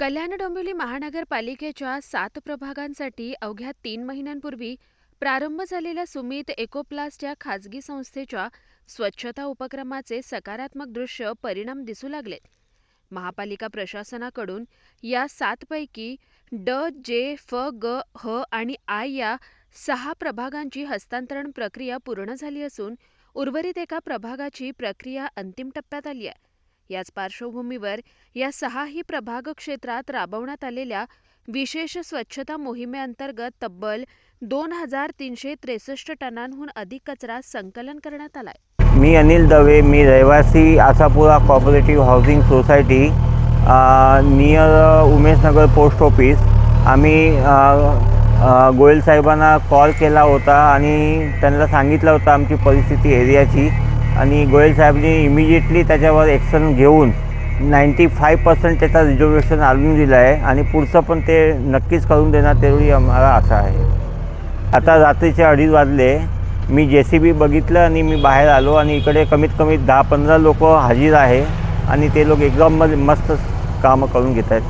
कल्याण डोंबिवली महानगरपालिकेच्या सात प्रभागांसाठी अवघ्या तीन महिन्यांपूर्वी प्रारंभ झालेल्या सुमित एकोप्लास्ट या खाजगी संस्थेच्या स्वच्छता उपक्रमाचे सकारात्मक दृश्य परिणाम दिसू लागले. महापालिका प्रशासनाकडून या सातपैकी ड जे फ ग ह आणि आय या सहा प्रभागांची हस्तांतरण प्रक्रिया पूर्ण झाली असून उर्वरित एका प्रभागाची प्रक्रिया अंतिम टप्प्यात आली आहे. याच पार्श्वभूमीवर या सहाही प्रभाग क्षेत्रात राबवण्यात आलेल्या विशेष स्वच्छता मोहिमेअंतर्गत तब्बल दोन हजार तीनशे त्रेसष्ट टनांहून अधिक कचरा संकलन करण्यात आलाय. मी अनिल दवे मी रहिवासी Asapura cooperative housing society near Umeshnagar post office आम्ही गोयल साहेबांना कॉल केला होता आणि त्यांना सांगितलं होतं आमची परिस्थिती एरियाची. आणि गोयल साहेबनी इमिजिएटली त्याच्यावर ॲक्शन घेऊन नाईंटी फाय पर्सेंट त्याचा रिझर्वेशन आणून दिलं आहे. आणि पुढचं पण ते नक्कीच करून देणार तेवढी आम्हाला आशा आहे. आता रात्रीचे अडीच वाजले. मी जे सी बी बघितलं आणि मी बाहेर आलो आणि इकडे कमीत कमी दहा पंधरा लोक हजीर आहे. आणि ते लोक एकदम मस्त कामं करून घेत आहेत